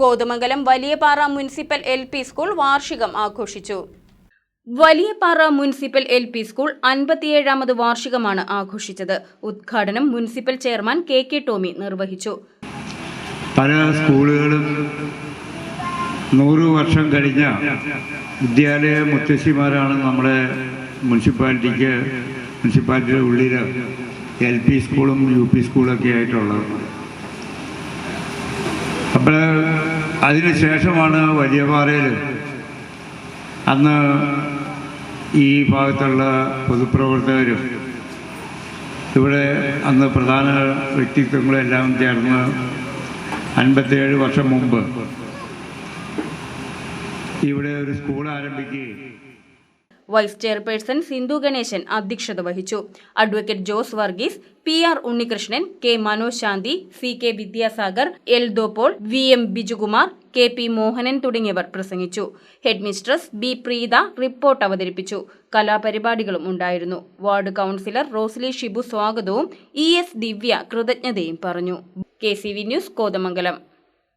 Kothamangalam Valiyapara municipal L P school വാർഷികം ആഘോഷിച്ചു. Valiyapara municipal L P school അൻപത്തിയേഴാമത് വാർഷികമാണ് ആഘോഷിച്ചത്. ഉദ്ഘാടനം municipal chairman K K Tommy നിർവഹിച്ചു. പല സ്കൂളുകളും നൂറ് വർഷം കഴിഞ്ഞ വിദ്യാലയ മുത്തശ്ശിമാരാണ് നമ്മുടെ മുനിസിപ്പാലിറ്റിക്ക് മുനിസിപ്പാലിറ്റിയുടെ ഉള്ളിൽ എൽ പി സ്കൂളും യു പി സ്കൂളൊക്കെ ആയിട്ടുള്ളത്. അപ്പോൾ അതിനുശേഷമാണ് വലിയ പാറയിൽ അന്ന് ഈ ഭാഗത്തുള്ള പൊതുപ്രവർത്തകരും ഇവിടെ അന്ന് പ്രധാന വ്യക്തിത്വങ്ങളെല്ലാം ചേർന്ന് അൻപത്തിയേഴ് വർഷം മുമ്പ് ഇവിടെ ഒരു സ്കൂൾ ആരംഭിക്കുകയും വൈസ് ചെയർപേഴ്സൺ സിന്ധു ഗണേശൻ അധ്യക്ഷത വഹിച്ചു. Advocate Jose Varghese P R Unnikrishnan K Manoj Shanthi C K Vidyasagar L ദോപോൾ V M Bijukumar K P Mohanan തുടങ്ങിയവർ പ്രസംഗിച്ചു. Head mistress B Preetha report അവതരിപ്പിച്ചു. കലാപരിപാടികളും ഉണ്ടായിരുന്നു. വാർഡ് കൗൺസിലർ റോസ്ലി ഷിബു സ്വാഗതവും ഇ എസ് ദിവ്യ കൃതജ്ഞതയും പറഞ്ഞു. K C V news Kothamangalam.